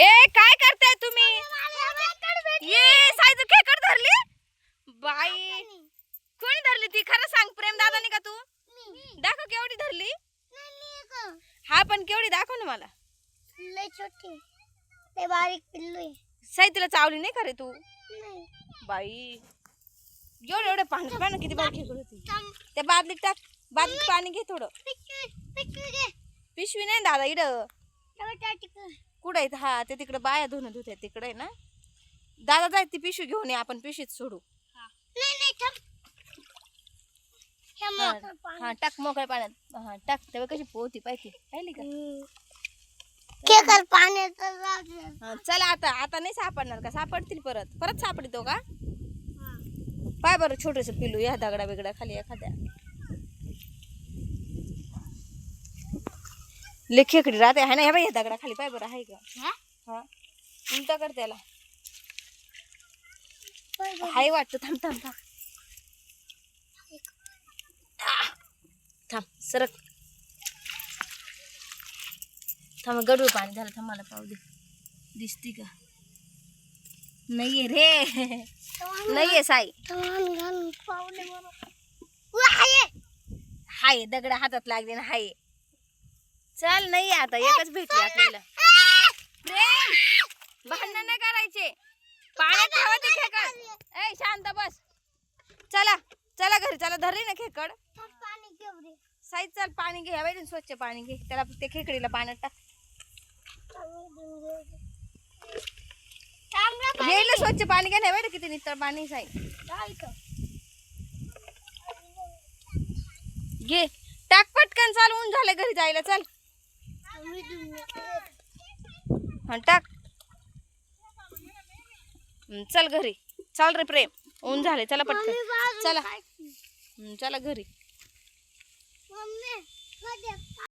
ए काय करताय तुम्ही? ये साईज खेकड धरली? बाई कोणी धरली ती? खरं सांग प्रेम दादानी का तू? दाखव केवढी धरली. हा पण केवढी दाखव ना मला. लय छोटी ते बारीक पिल्लू साई तुला चावली नाही खरे तू? बाई एवढे एवढे पाणी पाणी किती बाकी खेकड होती. त्या बादलीत टाक. बादलीत पाणी घे थोडं. पिशवी नाही दादा इड कुठं आहेत? हा ते तिकडे बाया धुणं धुत्या तिकडे आहे ना? दादा जाय ती पिशवी घेऊन ये आपण पिशवीत सोडू. नाही नाही थांब. हे टाक मोकळ्या पाण्यात. हा टाक. तेव्हा कशी पोहती पाहिजे पाहिली का. हा, चला आता. आता नाही सापडणार का? सापडतील परत. परत सापडतो का. पाय बरं छोटस पिलू या दगडा बिगडा खाली एखाद्या. लेखेकडी राहते. आहे ना ह्या बाई या दगडा खाली पाय बरं आहे का हा? हा. उलटा कर त्याला. होय वाटतं. थांब थांब थांब. थांब सरक. थांब गडूळ पाणी झालं थांब मला पाहू दे. दिसती का? नाहीये रे. नाहीये साई. हाय दगड हातात लागले ना हाय. चल नाही आता एकच भेटली आपल्याला! प्रेम. भांडण नाही करायचे. पाण्यात ठेवा ते खेकड. ए शांत बस. चला चला घरी चला धरली ना खेकड. साईज चल पाणी घे. हवे स्वच्छ पाणी घे. त्याला ते खेकडीला पाण्यात टाक. येईल स्वच्छ पाणी घे नाही किती नितळ पाणी साई. घे. टाक पटकन चालवून झालं घरी जायला चल. टाक. चल घरी. चल रे प्रेम. ऊन झाले चला पटकन. बाजूला चला. चला घरी.